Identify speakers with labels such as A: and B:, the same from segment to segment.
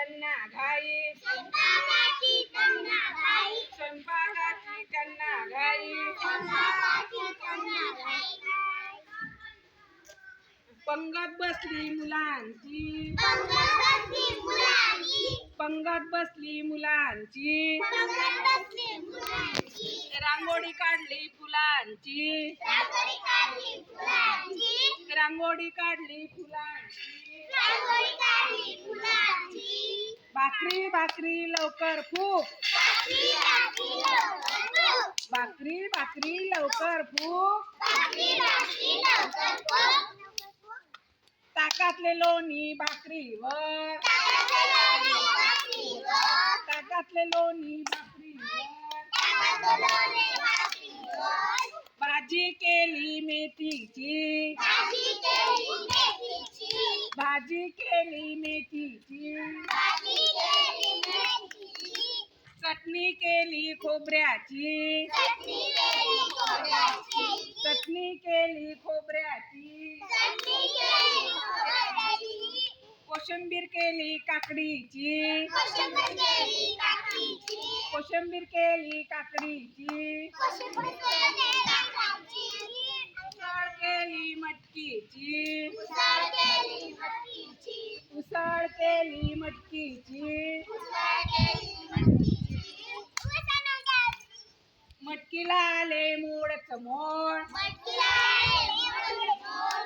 A: त्यांना घाई
B: स्वयंपाकाची त्यांना घाई.
A: स्वयंपाकाची त्यांना घाई.
B: स्वयंपाकाची त्यांना घाई
A: पंगत बसली मुलांची.
B: पंगत
A: बसली मुलांची. रांगोळी काढली फुलांची. रांगोळी काढली फुलांची. भाकरी भाकरी लवकर फूक. भाकरी भाकरी लवकर फूक. ताकातले लोणी भाकरीवर. ताकातले लोणी भाकरीवर भाजी केली मेथीची भाजी केली मेथीची चटणी केली खोबऱ्याची
B: चटणी केली खोबऱ्याची
A: कोशिंबीर केली काकडीची. कोशिंबीर केली काकडीची. उसळ केली मटकीची. उसळ केली मटकीची. मटकीला आले मोडच मोड.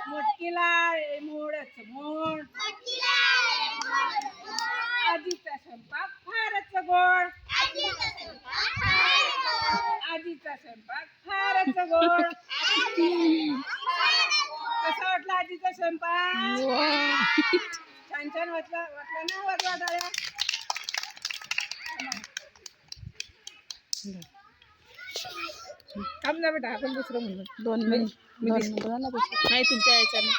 A: मटकीला आले मोडच मोड. आजीचा स्वयंपाक फारच गोड. आजीचा स्वयंपाक फारच गोड. कसा वाटला आजीचा स्वयंपाक? छान छान वाटला वाटला ना वाटला टाळ्या थांब ना बेटा आपण दुसरं म्हणू.
C: दोन मिनिट. नाही तुमच्या
A: याच्याने.